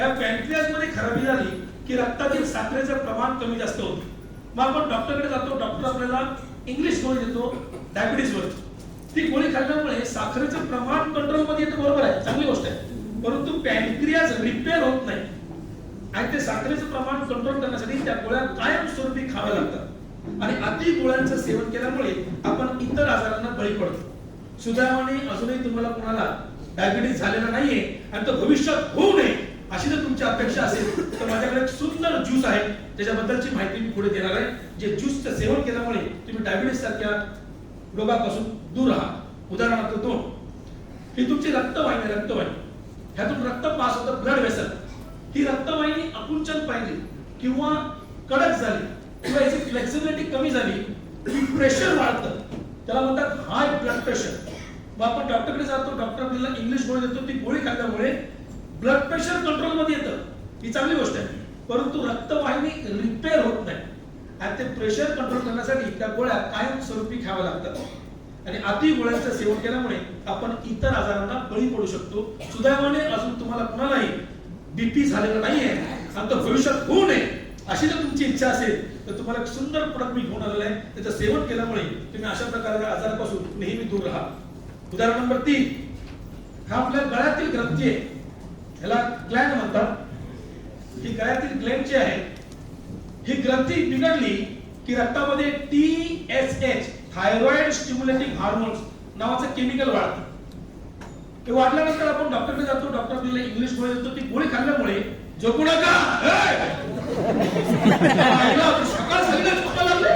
त्या पॅन्क्रियासमध्ये खराबी झाली की रक्तातील साखरेचं प्रमाण कमी जास्त होतं. मग आपण डॉक्टरकडे जातो डॉक्टर आपल्याला इंग्लिश गोळी देतो डायबिटीसवर ती गोळी खाल्ल्यामुळे साखरेचं प्रमाण कंट्रोलमध्ये येतं बरोबर आहे चांगली गोष्ट आहे. परंतु पॅन्क्रियाज रिपेअर होत नाही. आणि ते साखरेचं प्रमाण कंट्रोल करण्यासाठी त्या गोळ्या कायमस्वरूपी खाव्या लागतात. आणि अति गोळ्यांचं सेवन केल्यामुळे आपण इतर आजारांना बळी पडतो. सुदैवाने अजूनही तुम्हाला कोणाला डायबिटीस झालेला नाहीये आणि तो भविष्यात होऊ नये. अशी जर तुमची अपेक्षा असेल तर माझ्याकडे सुंदर ज्यूस आहे. त्याच्याबद्दलची माहिती मी पुढे देणार आहे. जे ज्यूसचं सेवन केल्यामुळे तुम्ही डायबिटीस सारख्या रोगापासून दूर राहा. उदाहरणार्थ दोन ही तुमची रक्तवाहिनी रक्तवाहिनी. ह्यातून रक्त पास होतं ब्लड वेसल ही रक्तवाहिनी आकुंचन पाहिजे किंवा कडक झाली किंवा याची फ्लेक्सिबिलिटी कमी झाली की प्रेशर वाढतं. त्याला म्हणतात हाय ब्लड प्रेशर मग आपण डॉक्टरकडे जातो डॉक्टर आपल्याला इंग्लिश गोळी देतो ती गोळी खाल्ल्यामुळे ब्लड प्रेशर कंट्रोलमध्ये येतं. ही चांगली गोष्ट आहे. परंतु रक्तवाहिनी रिपेअर होत नाही. आणि ते प्रेशर कंट्रोल करण्यासाठी त्या गोळ्या कायमस्वरूपी खाव्या लागतात. आणि अति गोळ्यांचं सेवन केल्यामुळे आपण इतर आजारांना बळी पडू शकतो. सुदैवाने अजून तुम्हाला कुणालाही बीपी झालेला नाहीये आणि तो भविष्यात होऊ नये अशी जर तुमची इच्छा असेल तर तुम्हाला एक सुंदर प्रोडक्ट मी घेऊन आलेला आहे. त्याचं सेवन केल्यामुळे तुम्ही अशा प्रकारच्या आजारापासून नेहमी दूर राहा. उदाहरण नंबर तीन. हा आपल्या गळ्यातील ग्रंथी आहे. ह्याला ग्लॅन्ड म्हणतात. ही गळ्यातील ग्लॅन्ड जी आहे ही ग्रंथी बिघडली की रक्तामध्ये T S H thyroid stimulating hormones नावाचं केमिकल वाढतं. ते वाढल्यानंतर आपण डॉक्टरकडे जातो डॉक्टर आपल्याला इंग्लिश गोळी देतो ती गोळी खाल्ल्यामुळे झोपू नका. सकाळ संध्याकाळ लागले.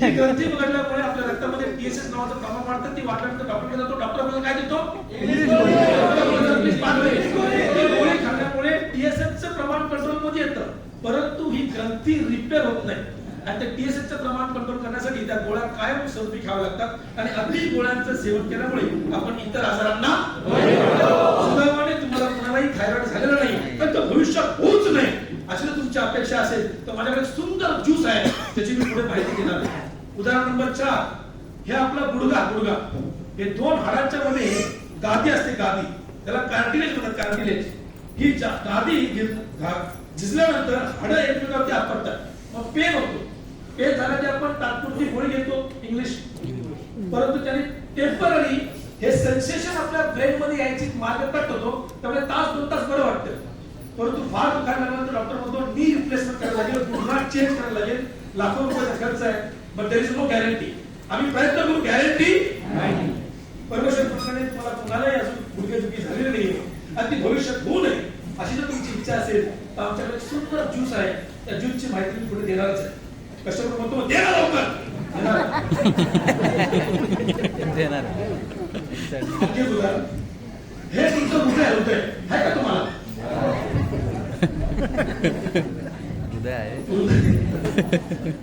ही ग्रंथी बिघडल्यामुळे टीएसएस नावाचं प्रमाण वाढतं ती वाढल्यानंतर डॉक्टरकडे जातो. डॉक्टर काय देतो? गोळी टीएसएच चं प्रमाण कंट्रोलमध्ये येतं. परंतु ही ग्रंथी रिपेअर होत नाही. आणि त्या टीएसएच चं प्रमाण कंट्रोल करण्यासाठी त्या गोळ्या कायम स्वरूपी खाव्या लागतात. आणि अति गोळ्यांचं सेवन केल्यामुळे आपण इतर आजारांना सुदैवाने तुम्हाला कोणालाही थायरॉइड झालेला नाही पण तो भविष्यात होऊच नये अशी जर तुमची अपेक्षा असेल तर माझ्याकडे सुंदर ज्यूस आहे त्याची मी पुढे माहिती देणार उदाहरण नंबर चार. हे आपला गुडगा गुडगा हे दोन हाडांच्या मध्ये गादी असते गादी. त्याला कार्टिलेज म्हणतात कार्टिलेज ही गादी झिजल्यानंतर हाड एकमेकावरती आपटतात. मग पेन होतो. पेन झाला की आपण तात्पुरती गोळी घेतो इंग्लिश. परंतु त्याने टेंपररी हे सेन्सेशन आपल्या ब्रेन मध्ये यायची मार्ग कट होतो त्यामुळे तास दोन तास बरं वाटतं. परंतु फार दुखायला लागल्यानंतर डॉक्टर म्हणतो नी रिप्लेसमेंट करायला लागेल पुन्हा चेंज करायला लागेल. लाखो रुपयाचा खर्च आहे but there is no guarantee आम्ही प्रयत्न करू गॅरंटी परमेश्वर कृष्णाने तुम्हाला कुणालाही अजून गुडघेदुखी झालेली नाही आणि ती भविष्यात होऊ नये. अशी जर तुमची इच्छा असेल तर आमच्याकडे सुंदर ज्यूस आहे. त्या ज्यूसची माहिती मी पुढे देणारच आहे. कस्टमर म्हणतो दे ना लवकर. देणार. हे तुमचं हृदय हृदय आहे का तुम्हाला? उद्या आहे.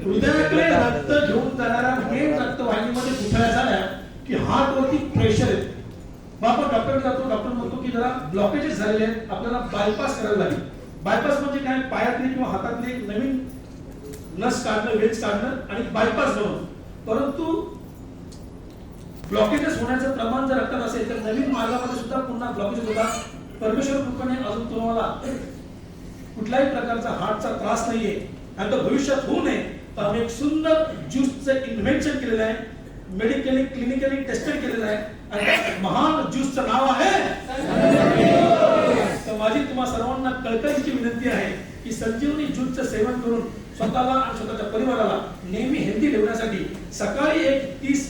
हृदयाकडे रक्त की हार्ट वरती प्रेशर येते. मग आपण डॉक्टर जातो डॉक्टर म्हणतो की जरा ब्लॉकेजेस झालेले आहेत आपल्याला बायपास करायला लागेल. बायपास म्हणजे काय? पायातली किंवा हातातली एक नवीन नस काढणं वेज काढणं आणि बायपास बनवणं. परंतु ब्लॉकेजेस होण्याचं प्रमाण जर रक्तात असेल तर नवीन मार्गामध्ये सुद्धा पुन्हा ब्लॉकेजेस होतात. परमेश्वर कृपेने अजून तुम्हाला कुठल्याही प्रकारचा हार्टचा त्रास नाहीये. आणि तो भविष्यात होऊ नये. तर आम्ही एक सुंदर ज्यूसचं इन्व्हेन्शन केलेलं आहे. मेडिकली क्लिनिकली टेस्टेड केलेलं आहे. आणि महान ज्यूसचं नाव आहे. तर माझी तुम्हा सर्वांना कळकळीची विनंती आहे की संजीवनी ज्यूसचं सेवन करून स्वतःला आणि स्वतःच्या परिवाराला नेहमी हेल्दी ठेवण्यासाठी सकाळी एक तीस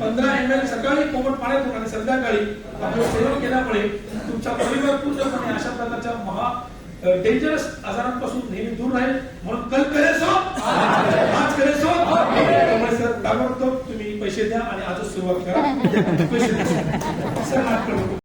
पंधरा एम एल सकाळी कोमट पाण्यातून आणि संध्याकाळी आपण सेवन केल्यामुळे तुमचा परिवार पूर्णपणे अशा प्रकारच्या महा डेंजरस आजारांपासून नेहमी दूर राहील. म्हणून कल 確かに。